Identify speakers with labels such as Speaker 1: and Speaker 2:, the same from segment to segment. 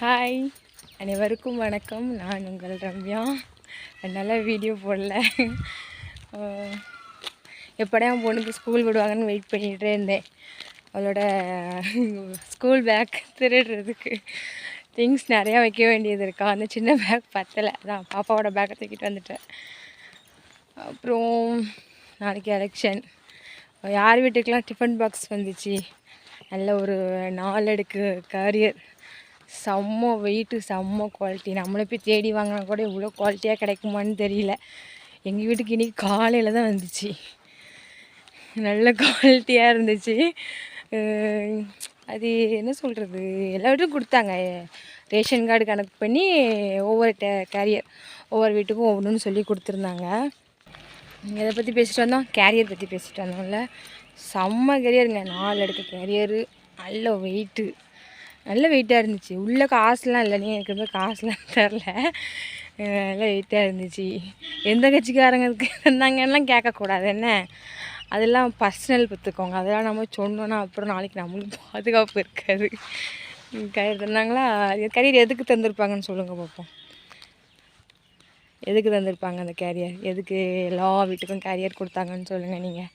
Speaker 1: Hi அனைவருக்கும் வணக்கம். நான் உங்கள் ரம்யா. நல்ல வீடியோ போடல. அஹ் எப்படா என் பொண்ணுக்கு ஸ்கூல் விடுவாங்கன்னு வெயிட் பண்ணிகிட்டே இருந்தேன். அவளோட ஸ்கூல் பேக் திருடுறதுக்கு திங்ஸ் நிறையா வைக்க வேண்டியது இருக்கா? அந்த சின்ன பேக் பத்தலை. அதான் பாப்பாவோட பேக்கை தூக்கிட்டு வந்துட்டேன். அப்புறம் நாளைக்கு எலெக்ஷன் யார் வீட்டுக்கெலாம் டிஃபன் பாக்ஸ் வந்துச்சு? நல்ல ஒரு நாலடுக்கு கரியர் செம்ம வெயிட்டு செம்ம குவாலிட்டி நம்மளை போய் தேடி வாங்கினா கூட இவ்வளோ குவாலிட்டியாக கிடைக்குமான்னு தெரியல. எங்கள் வீட்டுக்கு இன்றைக்கி காலையில் தான் வந்துச்சு. நல்ல குவாலிட்டியாக இருந்துச்சு. அது என்ன சொல்கிறது எல்லா வீட்டுக்கும் கொடுத்தாங்க. ரேஷன் கார்டு கணக்கு பண்ணி ஒவ்வொரு டே கேரியர் ஒவ்வொரு வீட்டுக்கும் ஒவ்வொன்றுன்னு சொல்லி கொடுத்துருந்தாங்க. எதை பற்றி பேசிட்டு வந்தோம். கேரியர் பற்றி பேசிட்டு வந்தோம்ல. செம்ம கேரியருங்க நாலு அடுக்கு கேரியரு நல்ல வெயிட்டு நல்ல வெயிட்டாக இருந்துச்சு. உள்ளே காசுலாம் இல்லை. நீ எனக்கு காசுலாம் தரல. நல்ல வெயிட்டாக இருந்துச்சு. எந்த கட்சிக்காரங்களுக்கு தந்தாங்கலாம் கேட்கக்கூடாது. என்ன? அதெல்லாம் பர்சனல் பார்த்துக்கோங்க அதெல்லாம் நம்ம சொன்னோன்னா அப்புறம் நாளைக்கு நம்மளுக்கு பாதுகாப்பு இருக்காது. கயிறு தந்தாங்களா? கரியர் எதுக்கு தந்திருப்பாங்கன்னு சொல்லுங்கள் பார்ப்போம் எதுக்கு தந்திருப்பாங்க அந்த கேரியர் எதுக்கு எல்லா வீட்டுக்கும் கேரியர் கொடுத்தாங்கன்னு சொல்லுங்கள் நீங்கள்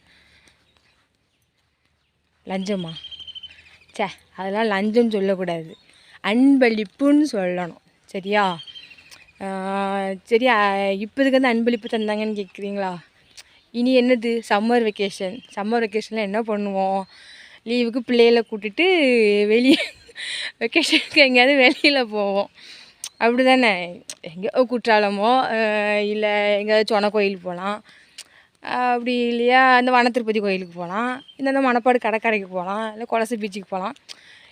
Speaker 1: லஞ்சமா? ச்சே அதெல்லாம் லஞ்சம் சொல்லக்கூடாது. அன்பளிப்புன்னு சொல்லணும். சரியா? ஆஹ் சரியா இப்போதுக்கு வந்து அன்பளிப்பு தந்தாங்கன்னு கேட்குறீங்களா இனி என்னது? சம்மர் வெக்கேஷன் சம்மர் வெக்கேஷனில் என்ன பண்ணுவோம்? லீவுக்கு பிள்ளைகளை கூட்டிட்டு வெளியே வெக்கேஷனுக்கு எங்கேயாவது வெளியில் போவோம். அப்படி தானே எங்கேயோ குற்றாலமோ இல்லை எங்கேயாவது சொன கோயிலுக்கு போகலாம் அப்படி இல்லையா? இந்த வன திருப்பதி கோயிலுக்கு போகலாம் இந்த மணப்பாடு கடற்கரைக்கு போகலாம் இல்லை கொலசை பீச்சுக்கு போகலாம்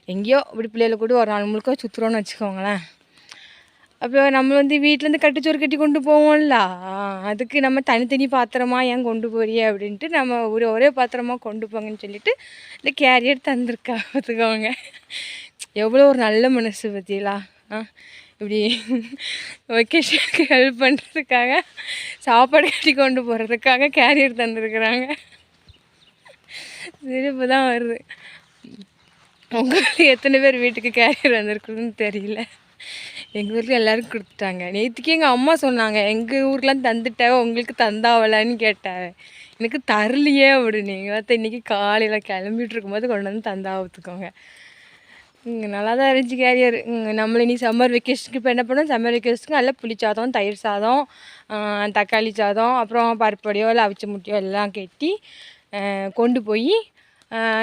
Speaker 1: எங்கேயோ இப்படி பிள்ளைகளை கூட ஒரு நாள் முழுக்க சுற்றுறோன்னு வச்சுக்கோங்களேன். அப்போ நம்ம வந்து வீட்டிலேருந்து கட்டுச்சோறு கட்டி கொண்டு போவோம்ல. அதுக்கு நம்ம தனித்தனி பாத்திரமா ஏன் கொண்டு போறியே அப்படின்ட்டு நம்ம ஒரு ஒரே பாத்திரமா கொண்டு போங்கன்னு சொல்லிட்டு இந்த கேரியர் தந்திருக்கா பார்த்துக்கோங்க. எவ்வளோ ஒரு நல்ல மனசு பற்றியலா ஆ. இப்படி வெக்கேஷனுக்கு ஹெல்ப் பண்ணுறதுக்காக சாப்பாடு கட்டி கொண்டு போகிறதுக்காக கேரியர் தந்துருக்குறாங்க. சிரிப்பு தான் வருது. உங்களுக்கு எத்தனை பேர் வீட்டுக்கு கேரியர் வந்திருக்குதுன்னு தெரியல. எங்கள் ஊரில் எல்லோரும் கொடுத்துட்டாங்க. நேற்றுக்கு எங்கள் அம்மா சொன்னாங்க எங்கள் ஊர்லாம் தந்துட்டாவ உங்களுக்கு தந்தாவலான்னு கேட்டாவ எனக்கு தரலையே அப்படின்னு பார்த்து இன்றைக்கி காலையில் கிளம்பிட்டு இருக்கும்போது கொண்டு வந்து தந்தாவத்துக்கோங்க இங்கே நல்லா தான் இருந்துச்சு கேரியர் நம்மள இனி சம்மர் வெக்கேஷனுக்கு இப்போ என்ன பண்ணோம்? சம்மர் வெக்கேஷனுக்கு நல்லா புளி சாதம் தயிர் சாதம் தக்காளி சாதம் அப்புறம் பருப்படியோ இல்லை அவிச்ச முட்டையோ எல்லாம் கட்டி கொண்டு போய்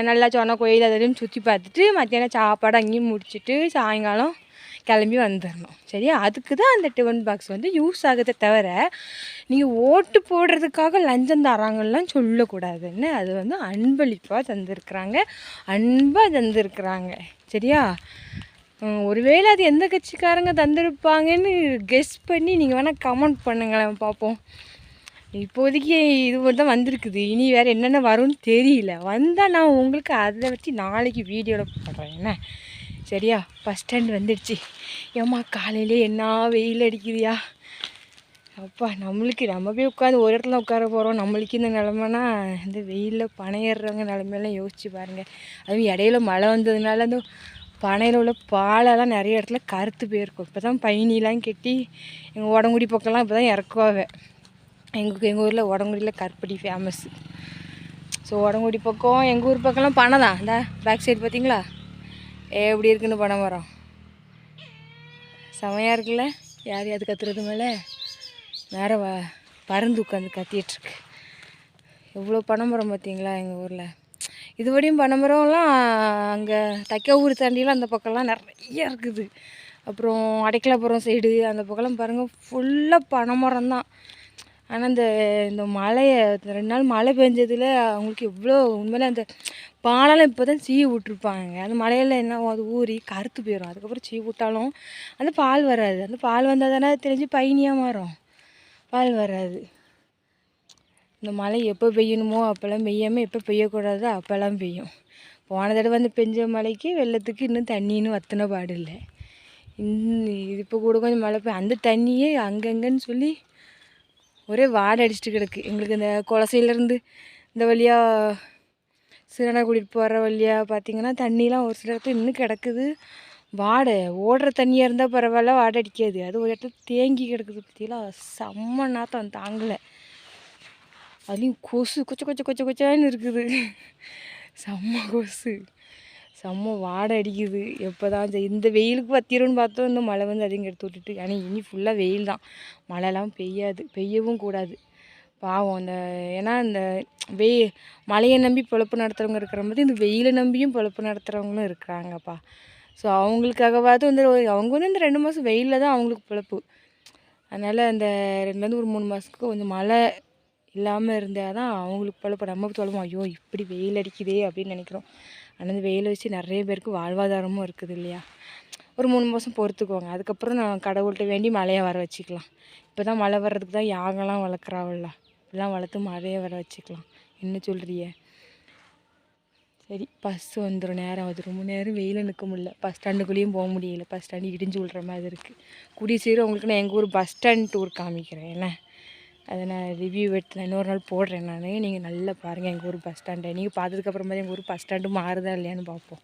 Speaker 1: நல்லா சொன்ன கோயில் அதையும் சுற்றி பார்த்துட்டு மத்தியானம் சாப்பாடு அங்கேயும் முடிச்சுட்டு சாயங்காலம் கிளம்பி வந்துடணும் சரியா? அதுக்கு தான் அந்த டிஃபன் பாக்ஸ் வந்து யூஸ் ஆகுதே தவிர நீங்கள் ஓட்டு போடுறதுக்காக லஞ்சம் தராங்கலாம் சொல்லக்கூடாதுன்னு அது வந்து அன்பளிப்பாக தந்திருக்கிறாங்க. அன்பாக தந்திருக்கிறாங்க. சரியா? ஒருவேளை அது எந்த கட்சிக்காரங்க தந்திருப்பாங்கன்னு கெஸ் பண்ணி நீங்கள் வேணால் கமெண்ட் பண்ணுங்களேன் பார்ப்போம். இப்போதைக்கு இது தான் வந்திருக்குது. இனி வேறு என்னென்ன வரும்னு தெரியல. வந்தால் நான் உங்களுக்கு அதை வச்சு நாளைக்கு வீடியோவில் போடுறேன். என்ன? சரியா? பஸ் ஸ்டாண்ட் வந்துடுச்சு. ஏம்மா காலையிலே என்ன வெயில் அடிக்குதுயா? அப்பா நம்மளுக்கு நம்ம போய் உட்காந்து ஒரு இடத்துல உட்கார போகிறோம் நம்மளுக்கு இந்த நிலமைனா இந்த வெயிலில் பனை ஏறுறவங்க நிலமையெல்லாம் யோசிச்சு பாருங்கள் அதுவும் இடையில மழை வந்ததுனால அந்த பனையில் உள்ள பாலெல்லாம் நிறைய இடத்துல கருத்து போயிருக்கும். இப்போ தான் பயணிலாம் கட்டி எங்கள் உடங்குடி பக்கம்லாம் இப்போ தான் இறக்குவாங்க. எங்கள் எங்கள் ஊரில் உடங்குடியில் கருப்படி ஃபேமஸ்ஸு ஸோ உடங்குடி பக்கம் எங்கள் ஊர் பக்கம்லாம் பனை தான். இந்த பேக் சைடு பார்த்தீங்களா எப்படி இருக்குன்னு பனை மரம். செமையாக இருக்குல்ல? யார் யாரு கத்துறது மேலே? வேறு வ பறந்து உட்காந்து கத்திட்டுருக்கு. எவ்வளோ பனைமரம் பார்த்தீங்களா எங்கள் ஊரில்? இதுவரையும் பனைமரம்லாம் அங்கே தைக்க ஊர் தாண்டிலாம் அந்த பக்கம்லாம் நிறைய இருக்குது. அப்புறம் அடைக்கலாபுரம் சைடு அந்த பக்கம்லாம் பாருங்கள் ஃபுல்லாக பனைமரம் தான். ஆனால் இந்த இந்த மழையை ரெண்டு நாள் மழை பெஞ்சதில் அவங்களுக்கு எவ்வளோ உண்மையிலே அந்த பாலெல்லாம் இப்போ தான் சீ விட்ருப்பாங்க அந்த மழையில் என்ன ஆகும், அது ஊறி கருத்து போயிடும் அதுக்கப்புறம் சீ விட்டாலும் அந்த பால் வராது. அந்த பால் வந்தால் தானே தெரிஞ்சு பயணியாக மாறும். பால் வராது. இந்த மழை எப்போ பெய்யணுமோ அப்போல்லாம் பெய்யாமல் எப்போ பெய்யக்கூடாதோ அப்போல்லாம் பெய்யும். போன தடவை வந்து பெஞ்ச மழைக்கு வெள்ளத்துக்கு இன்னும் தண்ணின்னு வத்தின பாடு இல்லை. இந்த இப்போ கூட கொஞ்சம் மழை பெய்யும் அந்த தண்ணியே அங்கங்கன்னு சொல்லி ஒரே வாடை அடிச்சிட்டு கிடக்கு. எங்களுக்கு இந்த குலசையிலேருந்து இந்த வழியாக சிறனை கூட்டிகிட்டு போகிற வழியாக பார்த்தீங்கன்னா தண்ணிலாம் ஒரு சில இடத்துல இன்னும் கிடக்குது. வாடை ஓடுற தண்ணியாக இருந்தால் பரவாயில்ல வாடை அடிக்காது. அது ஒரு இடத்துல தேங்கி கிடக்குது பற்றியெல்லாம் செம்ம நாத்தம் தாங்கலை. அதுலேயும் கொசு கொச்ச கொச்ச கொச்ச கொச்சான்னு இருக்குது. செம்ம கொசு. செம்ம வாடை அடிக்குது. எப்போ தான் இந்த வெயிலுக்கு பத்திரும்னு பார்த்தோம் இந்த மழை வந்து அதிகம் எடுத்து விட்டுட்டு. ஆனால் இனி ஃபுல்லாக வெயில் தான். மழைலாம் பெய்யாது பெய்யவும் கூடாது. பாவம் அந்த ஏன்னா இந்த வெய் மழையை நம்பி பொழப்பு நடத்துகிறவங்க இருக்கிற மாதிரி இந்த வெயிலை நம்பியும் பொழப்பு நடத்துகிறவங்களும் இருக்கிறாங்கப்பா. ஸோ அவங்களுக்காகவாது வந்து அவங்க வந்து இந்த ரெண்டு மாதம் வெயிலில் தான் அவங்களுக்கு பிழப்பு. அதனால் அந்த ரெண்டுலேருந்து ஒரு மூணு மாதத்துக்கு கொஞ்சம் மழை இல்லாமல் இருந்தால் தான் அவங்களுக்கு பிழப்பு. நம்ம சொல்லுவோம் ஐயோ இப்படி வெயில் அடிக்குதே அப்படின்னு நினைக்கிறோம். ஆனால் இந்த வெயிலை வச்சு நிறைய பேருக்கு வாழ்வாதாரமும் இருக்குது இல்லையா? ஒரு மூணு மாதம் பொறுத்துக்குவாங்க அதுக்கப்புறம் நான் கடவுள்கிட்ட வேண்டி மழையை வர வச்சுக்கலாம். இப்போ தான் மழை வர்றதுக்கு தான் யாகெல்லாம் வளர்க்குறாவில்ல இப்படிலாம் வளர்த்து மழையை வர வச்சுக்கலாம். என்ன சொல்கிறிய சரி பஸ் வந்துடும் நேரம் அது ரொம்ப நேரம் வெயிலில் நிற்க முடியல. பஸ் ஸ்டாண்டுக்குள்ளேயும் போக முடியல. பஸ் ஸ்டாண்டு இடிஞ்சு விடுற மாதிரி இருக்குது கூடிய சீக்கிரம் உங்களுக்கு நான் எங்கள் ஊர் பஸ் ஸ்டாண்ட் டூர் காமிக்கிறேன் என்ன? அதை நான் ரிவ்யூ எடுத்து நான் இன்னொரு நாள் போடுறேன் நான். நீங்கள் நல்லா பாருங்கள் எங்கள் ஊர் பஸ் ஸ்டாண்டை நீங்கள் பார்த்ததுக்கப்புறமா எங்கள் ஊர் பஸ் ஸ்டாண்டு மாறுதா இல்லையான்னு பார்ப்போம்.